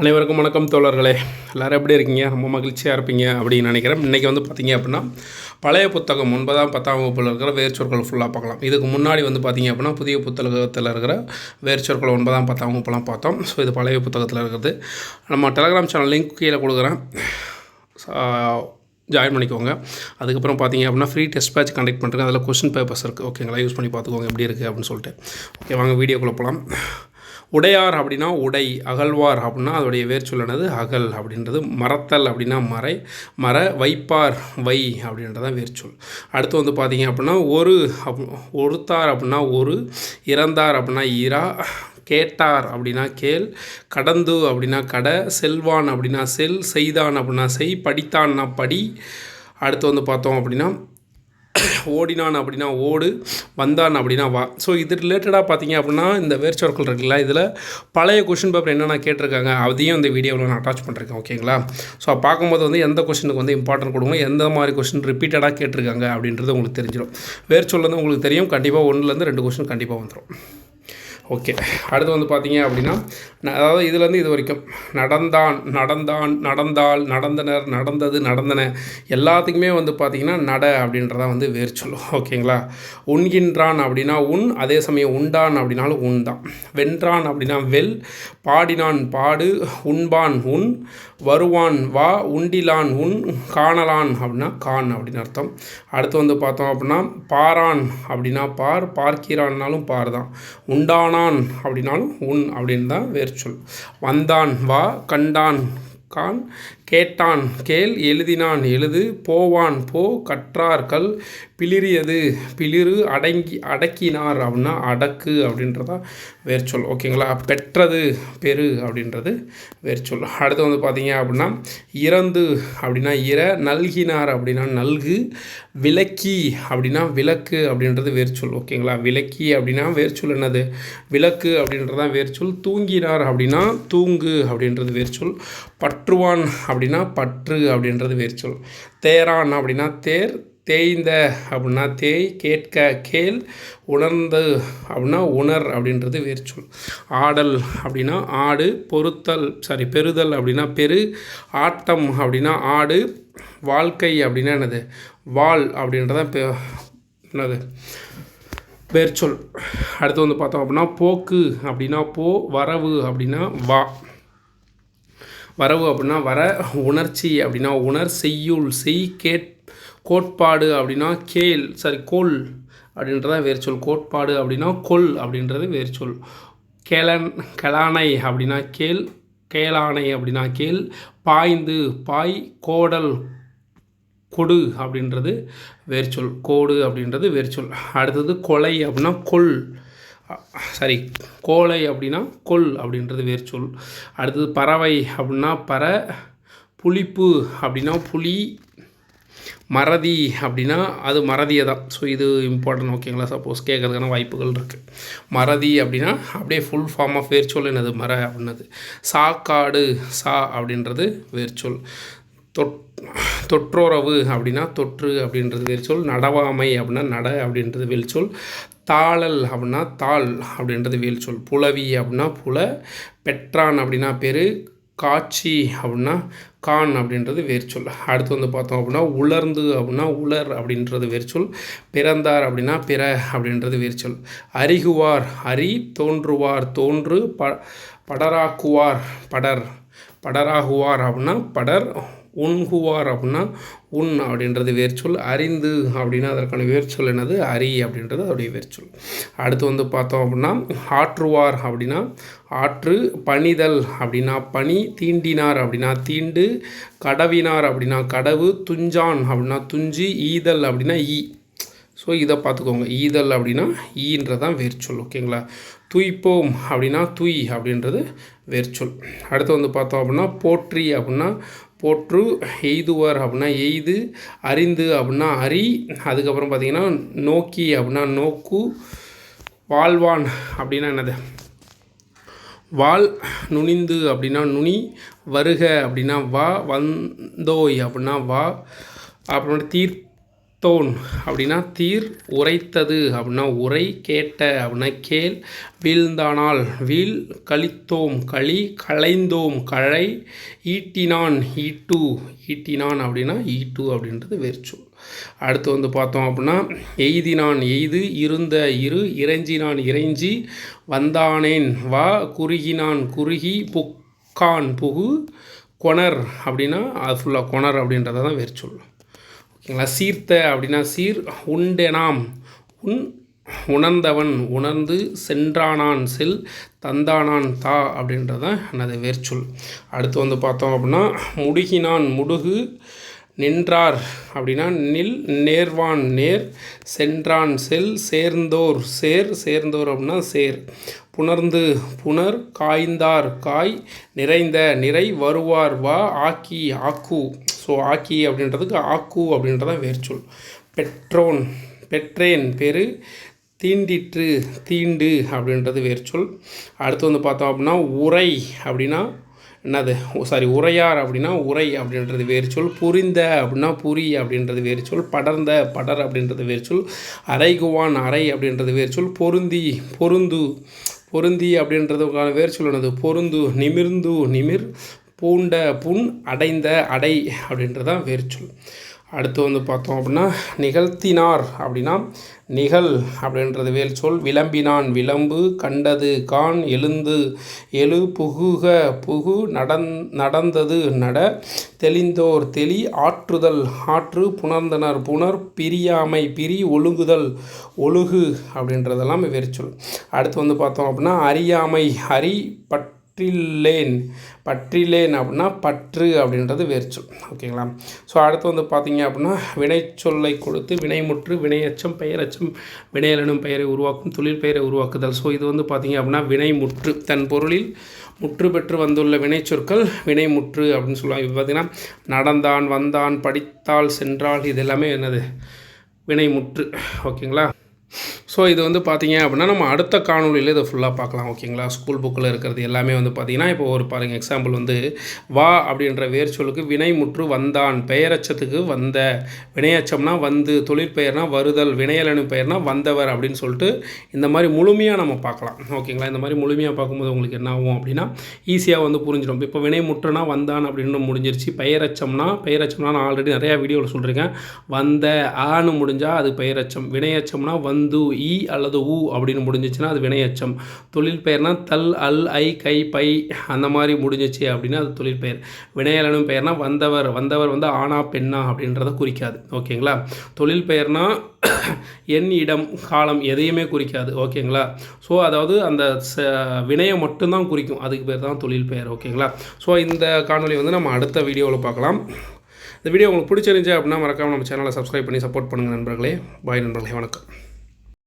அனைவருக்கும் வணக்கம் தோழர்களே. எல்லோரும் எப்படி இருக்கீங்க? ரொம்ப மகிழ்ச்சியாக இருப்பீங்க அப்படின்னு நினைக்கிறேன். இன்றைக்கி வந்து பார்த்தீங்க அப்படின்னா பழைய புத்தகம் ஒன்பதாம் பத்தாம் வகுப்பில் இருக்கிற வேர்ச்சொற்கள் ஃபுல்லாக பார்க்கலாம். இதுக்கு முன்னாடி வந்து பார்த்தீங்க அப்படின்னா புதிய புத்தகத்தில் இருக்கிற வேர்ச்சொற்கள் ஒன்பதாம் பத்தாம் வகுப்புலாம் பார்த்தோம். ஸோ இது பழைய புத்தகத்தில் இருக்கிறது நம்ம டெலகிராம் சேனல் லிங்க் கீழே கொடுக்குறேன். ஜாயின் பண்ணிக்கோங்க. அதுக்கப்புறம் பார்த்தீங்க அப்படின்னா ஃப்ரீ டெஸ்ட் பேட்ச் கண்டக்ட் பண்ணுறேன் அதில் கொஸ்டின் பேப்பர்ஸ் இருக்குது ஓகேங்களா யூஸ் பண்ணி பார்த்துக்கோங்க எப்படி இருக்குது அப்படின்னு சொல்லிட்டு. ஓகே வாங்க வீடியோக்குள்ளே போகலாம் உடையார் அப்படின்னா உடை அகழ்வார் அப்படின்னா அதோடைய வேர்ச்சொல் என்னது அகல் அப்படின்றது மரத்தல் அப்படின்னா மறை மர வைப்பார் வை அப்படின்றதான் வேர்ச்சொல் அடுத்து வந்து பார்த்தீங்க அப்படின்னா ஒரு அப் ஒருத்தார் அப்படின்னா ஒரு இறந்தார் அப்படின்னா ஈரா கேட்டார் அப்படின்னா கேள் கடந்து அப்படின்னா கடை செல்வான் அப்படின்னா செல் செய்தான் அப்படின்னா செய் படித்தான்னா படி. அடுத்து வந்து பார்த்தோம் அப்படின்னா ஓடினான் அப்படின்னா ஓடு வந்தான் அப்படின்னா வா. ஸோ இது ரிலேட்டடாக பார்த்தீங்க அப்படின்னா இந்த வேர்ச்சொற்கள் இருக்குல்ல இதில் பழைய கொஷின் பேப்பர் என்னென்ன கேட்டிருக்காங்க அதையும் இந்த வீடியோவில் நான் அட்டாச் பண்ணிருக்கேன் ஓகேங்களா ஸோ பார்க்கும்போது வந்து எந்த கொஷினுக்கு வந்து இம்பார்ட்டன்ட் கொடுங்க எந்த மாதிரி கொஷின் ரிப்பீட்டடாக கேட்டிருக்காங்க அப்படின்றது உங்களுக்கு தெரிஞ்சிடும் வேர்ச்சொல் வந்து உங்களுக்கு தெரியும் கண்டிப்பாக ஒன்றுலேருந்து ரெண்டு கொஷின் கண்டிப்பாக வந்துடும் ஓகே. அடுத்து வந்து பார்த்தீங்க அப்படின்னா அதாவது இதுலேருந்து இது வரைக்கும் நடந்தான் நடந்தான் நடந்தால் நடந்தனர் நடந்தது நடந்தன எல்லாத்துக்குமே வந்து பார்த்திங்கன்னா நட அப்படின்றதான் வந்து வேறு சொல்லும். ஓகேங்களா? உண்கின்றான் அப்படின்னா உன் அதே சமயம் உண்டான் அப்படின்னாலும் உன் தான். வென்றான் அப்படின்னா வெல் பாடினான் பாடு உண்பான் உன் வருவான் வா உண்டிலான் உன் காணலான் அப்படின்னா கான் அப்படின்னு அர்த்தம். அடுத்து வந்து பார்த்தோம் அப்படின்னா பாரான் அப்படின்னா பார் பார்க்கிறான்னாலும் பார் தான். உண்டான போனான் அப்படின்னாலும் உன் அப்படின்னு தான் வேர்ச்சொல் வந்தான் வா கண்டான் கான் கேட்டான் கேள் எழுதினான் எழுது போவான் போ கற்றார்கள் பிளிரியது பிளிறு அடங்கி அடக்கினார் அப்படின்னா அடக்கு அப்படின்றதா வேர்ச்சொல் ஓகேங்களா பெற்றது பெரு அப்படின்றது வேர்ச்சொல். அடுத்து வந்து பார்த்தீங்க அப்படின்னா இறந்து அப்படின்னா இற நல்கினார் அப்படின்னா நல்கு விளக்கி அப்படின்னா விளக்கு அப்படின்றது வேர்ச்சொல் ஓகேங்களா விளக்கி அப்படின்னா வேர்ச்சொல் என்னது? விளக்கு அப்படின்றதான் வேர்ச்சொல். தூங்கினார் அப்படின்னா தூங்கு அப்படின்றது வேர்ச்சொல். பற்றுவான் அப்படின்னா பற்று அப்படின்றது வேர்ச்சொல். தேரான் அப்படின்னா தேர் தேய்ந்த அப்படின்னா தேய் கேட்க கேள் உணர்ந்து அப்படின்னா உணர் அப்படின்றது வேர்ச்சொல் ஆடல் அப்படின்னா ஆடு பொருத்தல் சாரி பெறுதல் அப்படின்னா பெரு ஆட்டம் அப்படின்னா ஆடு வாழ்க்கை அப்படின்னா என்னது? வாழ் அப்படின்றதான் என்னது? வேர்ச்சொல் அடுத்து வந்து பார்த்தோம் அப்படின்னா போக்கு அப்படின்னா போ வரவு அப்படின்னா வா. வரவு அப்படின்னா வர உணர்ச்சி அப்படின்னா உணர் செய்யுள் செய் கேட் கோட்பாடு அப்படின்னா கேள் சாரி கோல் அப்படின்றதான் வேறு சொல். கோட்பாடு அப்படின்னா கொல் அப்படின்றது வேறு சொல். கேளன் கலானை அப்படின்னா கேள் கேளானை அப்படின்னா கேள் பாய்ந்து பாய் கோடல் கொடு அப்படின்றது வேர்ச்சொல் கோடு அப்படின்றது வேர்ச்சொல் அடுத்தது கொலை அப்படின்னா கொல். சாரி கோலை அப்படின்னா கொல் அப்படின்றது வேறு சொல். அடுத்தது பறவை அப்படின்னா பற புளிப்பு அப்படின்னா புளி மறதி அப்படின்னா அது மறதியை தான். ஸோ இது இம்பார்ட்டன்ட் ஓகேங்களா சப்போஸ் கேட்கறதுக்கான வாய்ப்புகள் இருக்குது மறதி அப்படின்னா அப்படியே ஃபுல் ஃபார்ம் ஆஃப் வேர்ச்சொல் என்னது? மர அப்படின்னது. சாக்காடு சா அப்படின்றது வேர்ச்சொல். தொட் தொற்றோரவு அப்படின்னா தொற்று அப்படின்றது வெளிச்சொல் நடவாமை அப்படின்னா நட அப்படின்றது வெளிச்சொல் தாளல் அப்படின்னா தாள் அப்படின்றது வேல்சொல் புலவி அப்படின்னா புல. பெற்றான் அப்படின்னா பேர். காட்சி அப்படின்னா கான் அப்படின்றது வேர்ச்சொல் அடுத்து வந்து பார்த்தோம் அப்படின்னா உலர்ந்து அப்படின்னா உலர் அப்படின்றது வேர்ச்சொல் பிறந்தார் அப்படின்னா பிற அப்படின்றது வேர்ச்சொல் அறிகுவார் அரி தோன்றுவார் தோன்று ப படராக்குவார் படர். படராகுவார் அப்படின்னா படர் உண்குவார் அப்படின்னா உன் அப்படின்றது வேர்ச்சொல் அறிந்து அப்படின்னா அதற்கான வேர்ச்சொல் என்னது? அறி அப்படின்றது அதோடைய வேர்ச்சொல் அடுத்து வந்து பார்த்தோம் அப்படின்னா ஆற்றுவார் அப்படின்னா ஆற்று பணிதல் அப்படின்னா பனி தீண்டினார் அப்படின்னா தீண்டு கடவினார் அப்படின்னா கடவு துஞ்சான் அப்படின்னா துஞ்சி ஈதல் அப்படின்னா ஈ. ஸோ இதை பார்த்துக்கோங்க. ஈதல் அப்படின்னா ஈன்றதான் வேர்ச்சொல் ஓகேங்களா துய்ப்போம் அப்படின்னா துய் அப்படின்றது வேர்ச்சொல் அடுத்து வந்து பார்த்தோம் அப்படின்னா போற்றி அப்படின்னா போற்று எய்துவார் அப்படின்னா எய்து அறிந்து அப்படின்னா அறி அதுக்கப்புறம் பார்த்திங்கன்னா நோக்கி அப்படின்னா நோக்கு வாழ்வான் அப்படின்னா என்னது? வால் நுனிந்து அப்படின்னா நுனி வருக அப்படின்னா வா வந்தோய் அப்படின்னா வா அப்புறம் தீர் தோன் அப்படின்னா தீர் உரைத்தது அப்படின்னா உரை கேட்ட அப்படின்னா கேள். வீழ்ந்தானால் வீழ் கழித்தோம் களி களைந்தோம் களை ஈட்டினான் ஈட்டு. ஈட்டினான் அப்படின்னா ஈட்டு அப்படின்றது வேர்ச்சொல் அடுத்து வந்து பார்த்தோம் அப்படின்னா எய்தினான் எய்து இருந்த இரு இறைஞ்சினான் இறைஞ்சி வந்தானேன் வா குறுகினான் குறுகி புக்கான் புகு கொணர் அப்படின்னா அது ஃபுல்லாக கொணர் அப்படின்றத தான் வேர்ச்சொல் ஓகேங்களா சீர்த்த அப்படின்னா சீர் உண்டெனாம் உன் உணர்ந்தவன் உணர்ந்து சென்றானான் செல் தந்தானான் தா அப்படின்றதான் எனது வேர்ச்சொல் அடுத்து வந்து பார்த்தோம் அப்படின்னா முடுகினான் முடுகு நின்றார் அப்படின்னா நில் நேர்வான் நேர் சென்றான் செல் சேர்ந்தோர் சேர் சேர்ந்தோர் அப்படின்னா சேர். புணர்ந்து புனர் காய்ந்தார் காய் நிறைந்த நிறை வருவார் வா ஆக்கி ஆக்கு. ஸோ ஆக்கி அப்படின்றதுக்கு ஆக்கு அப்படின்றதான் வேர்ச்சொல் பெட்ரோன் பெற்றேன் பெரு தீண்டிற்று தீண்டு அப்படின்றது வேர்ச்சொல் அடுத்து வந்து பார்த்தோம் அப்படின்னா உரை அப்படின்னா என்னது? சாரி உரையார் அப்படின்னா உரை அப்படின்றது வேர்ச்சொல் புரிந்த அப்படின்னா புரி அப்படின்றது வேர்ச்சொல் படர்ந்த படர் அப்படின்றது வேர்ச்சொல் அரைகுவான் அரை அப்படின்றது வேர்ச்சொல் பொருந்தி பொருந்து பொருந்தி அப்படின்றதுக்கான வேர்ச்சொல் என்னது? பொருந்து நிமிர்ந்து நிமிர் பூண்ட புண் அடைந்த அடை அப்படின்றதான் வேர்ச்சொல் அடுத்து வந்து பார்த்தோம் அப்படின்னா நிகழ்த்தினார் அப்படின்னா நிகழ் அப்படின்றது வேல் சொல். விளம்பினான் விளம்பு கண்டது கான் எழுந்து எழு புகுக புகு நடந் நடந்தது நட தெளிந்தோர் தெளி ஆற்றுதல் ஆற்று புணர்ந்தனர் புனர் பிரியாமை பிரி ஒழுகுதல் ஒழுகு அப்படின்றதெல்லாம் வேர்ச்சொல் அடுத்து வந்து பார்த்தோம் அப்படின்னா அறியாமை ஹரி பட் பற்றில்லேன் பற்றிலேன் அப்படின்னா பற்று அப்படின்றது வேர்ச்சொல் ஓகேங்களா? ஸோ அடுத்து வந்து பார்த்தீங்க அப்படின்னா வினைச்சொல்லை கொடுத்து வினைமுற்று வினையச்சம் பெயரச்சம் வினையலனும் பெயரை உருவாக்கும் தொழில் பெயரை உருவாக்குதல். ஸோ இது வந்து பார்த்தீங்க அப்படின்னா வினைமுற்று. தன் பொருளில் முற்று பெற்று வந்துள்ள வினைச்சொற்கள் வினைமுற்று அப்படின்னு சொல்லுவாங்க. இப்போ பார்த்தீங்கன்னா நடந்தான் வந்தான் படித்தால் சென்றால் இது எல்லாமே என்னது? வினைமுற்று. ஓகேங்களா? ஸோ இது வந்து பார்த்தீங்க அப்படின்னா நம்ம அடுத்த காணொலியில் இதை ஃபுல்லாக பார்க்கலாம் ஓகேங்களா ஸ்கூல் புக்கில் இருக்கிறது எல்லாமே வந்து பார்த்திங்கன்னா இப்போ ஒரு பாருங்கள் எக்ஸாம்பிள் வந்து வா அப்படின்ற வேர் சொல்லுக்கு வினைமுற்று வந்தான் பெயரச்சத்துக்கு வந்த வினையச்சம்னா வந்து தொழிற்பெயர்னா வருதல் வினையலனு பெயர்னா வந்தவர் அப்படின்னு சொல்லிட்டு இந்த மாதிரி முழுமையாக நம்ம பார்க்கலாம் ஓகேங்களா இந்த மாதிரி முழுமையாக பார்க்கும்போது உங்களுக்கு என்ன ஆகும் அப்படின்னா ஈஸியாக வந்து புரிஞ்சிடும். இப்போ வினைமுற்றுனா வந்தான் அப்படின்னு முடிஞ்சிருச்சு பெயரச்சம்னா பெயரச்சம்னா நான் ஆல்ரெடி நிறையா வீடியோவில் சொல்லியிருக்கேன் வந்த ஆன்னு முடிஞ்சால் அது பெயரச்சம் வினையச்சம்னா வந்து இ அல்லது உ அப்படின்னு முடிஞ்சிச்சுன்னா அது வினையச்சம். தொழில் பெயர்னா தல் அல் ஐ கை பை அந்த மாதிரி முடிஞ்சிச்சு அப்படின்னா அது தொழில் பெயர். வினையலனும் பெயர்னா வந்தவர். வந்தவர் வந்து ஆனா பெண்ணா அப்படின்றத குறிக்காது. ஓகேங்களா? தொழில் பெயர்னா என் இடம் காலம் எதையுமே குறிக்காது. ஓகேங்களா? ஸோ அதாவது அந்த வினையை மட்டும்தான் குறிக்கும். அதுக்கு பேர் தான் தொழில் பெயர். ஓகேங்களா? ஸோ இந்த காணொலி வந்து நம்ம அடுத்த வீடியோவில் பார்க்கலாம். இந்த வீடியோ உங்களுக்கு பிடிச்சிருந்துச்சு அப்படின்னா மறக்காமல் நம்ம சேனலை சப்ஸ்கிரைப் பண்ணி சப்போர்ட் பண்ணுங்கள் நண்பர்களே. பாய் நண்பர்களே. வணக்கம்.